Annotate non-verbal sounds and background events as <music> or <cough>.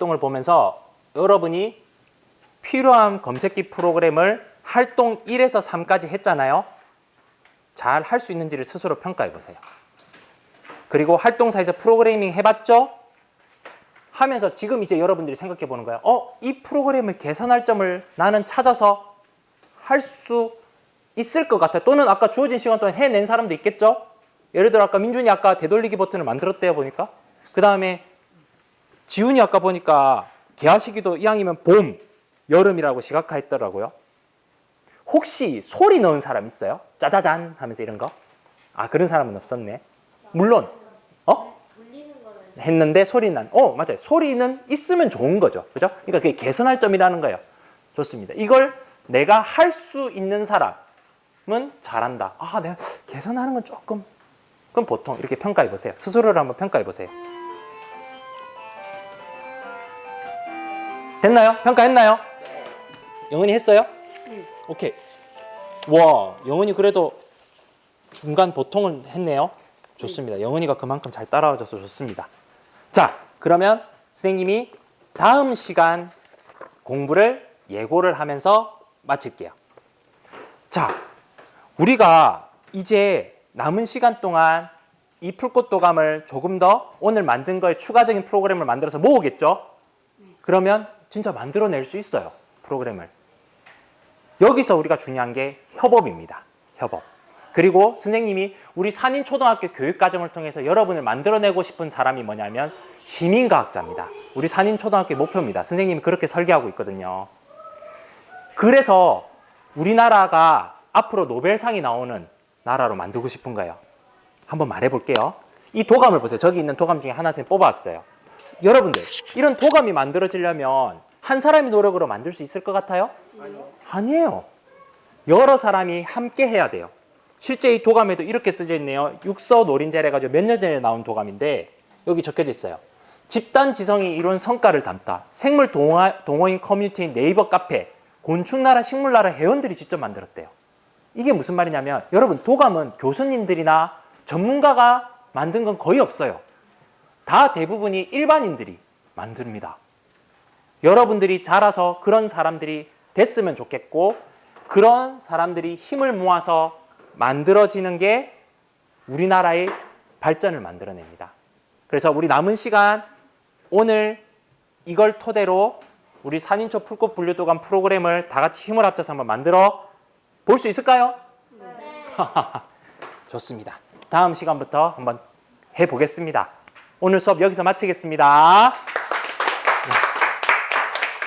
활동을 보면서 여러분이 필요한 검색기 프로그램을 활동 1에서 3까지 했잖아요. 잘 할 수 있는지를 스스로 평가해 보세요. 그리고 활동사에서 프로그래밍 해봤죠? 하면서 지금 이제 여러분들이 생각해 보는 거예요. 어, 이 프로그램을 개선할 점을 나는 찾아서 할 수 있을 것 같아요. 또는 아까 주어진 시간 동안 해낸 사람도 있겠죠? 예를 들어 아까 민준이 아까 되돌리기 버튼을 만들었대요 보니까. 그 다음에 지훈이 아까 보니까 개화시기도 이왕이면 봄, 여름이라고 시각화했더라고요. 혹시 소리 넣은 사람 있어요? 짜자잔 하면서 이런 거? 아 그런 사람은 없었네. 물론 어? 했는데 소리 난. 어 맞아요. 소리는 있으면 좋은 거죠. 그죠? 그러니까 그게 개선할 점이라는 거예요. 좋습니다. 이걸 내가 할 수 있는 사람은 잘한다. 아 내가 개선하는 건 조금 그럼 보통 이렇게 평가해 보세요. 스스로를 한번 평가해 보세요. 됐나요? 평가했나요? 영은이 했어요? 오케이. 와, 영은이 그래도 중간 보통을 했네요. 좋습니다. 영은이가 그만큼 잘 따라와줘서 좋습니다. 자, 그러면 선생님이 다음 시간 공부를 예고를 하면서 마칠게요. 자, 우리가 이제 남은 시간 동안 이 풀꽃 도감을 조금 더 오늘 만든 거에 추가적인 프로그램을 만들어서 모으겠죠? 그러면 진짜 만들어낼 수 있어요. 프로그램을. 여기서 우리가 중요한 게 협업입니다. 협업. 그리고 선생님이 우리 산인 초등학교 교육 과정을 통해서 여러분을 만들어내고 싶은 사람이 뭐냐면 시민과학자입니다. 우리 산인 초등학교의 목표입니다. 선생님이 그렇게 설계하고 있거든요. 그래서 우리나라가 앞으로 노벨상이 나오는 나라로 만들고 싶은 거예요. 한번 말해 볼게요. 이 도감을 보세요. 저기 있는 도감 중에 하나 씩 뽑아왔어요. 여러분들, 이런 도감이 만들어지려면 한 사람이 노력으로 만들 수 있을 것 같아요? 아니에요. 여러 사람이 함께 해야 돼요. 실제 이 도감에도 이렇게 쓰여 있네요. 육서 노린재래 해가지고 몇 년 전에 나온 도감인데 여기 적혀져 있어요. 집단 지성이 이룬 성과를 담다. 생물 동화, 동호인 커뮤니티인 네이버 카페, 곤충나라 식물나라 회원들이 직접 만들었대요. 이게 무슨 말이냐면 여러분 도감은 교수님들이나 전문가가 만든 건 거의 없어요. 다 대부분이 일반인들이 만듭니다. 여러분들이 자라서 그런 사람들이 됐으면 좋겠고 그런 사람들이 힘을 모아서 만들어지는 게 우리나라의 발전을 만들어냅니다. 그래서 우리 남은 시간 오늘 이걸 토대로 우리 산인초 풀꽃 분류도감 프로그램을 다 같이 힘을 합쳐서 한번 만들어 볼 수 있을까요? <laughs> 좋습니다. 다음 시간부터 한번 해 보겠습니다. 오늘 수업 여기서 마치겠습니다.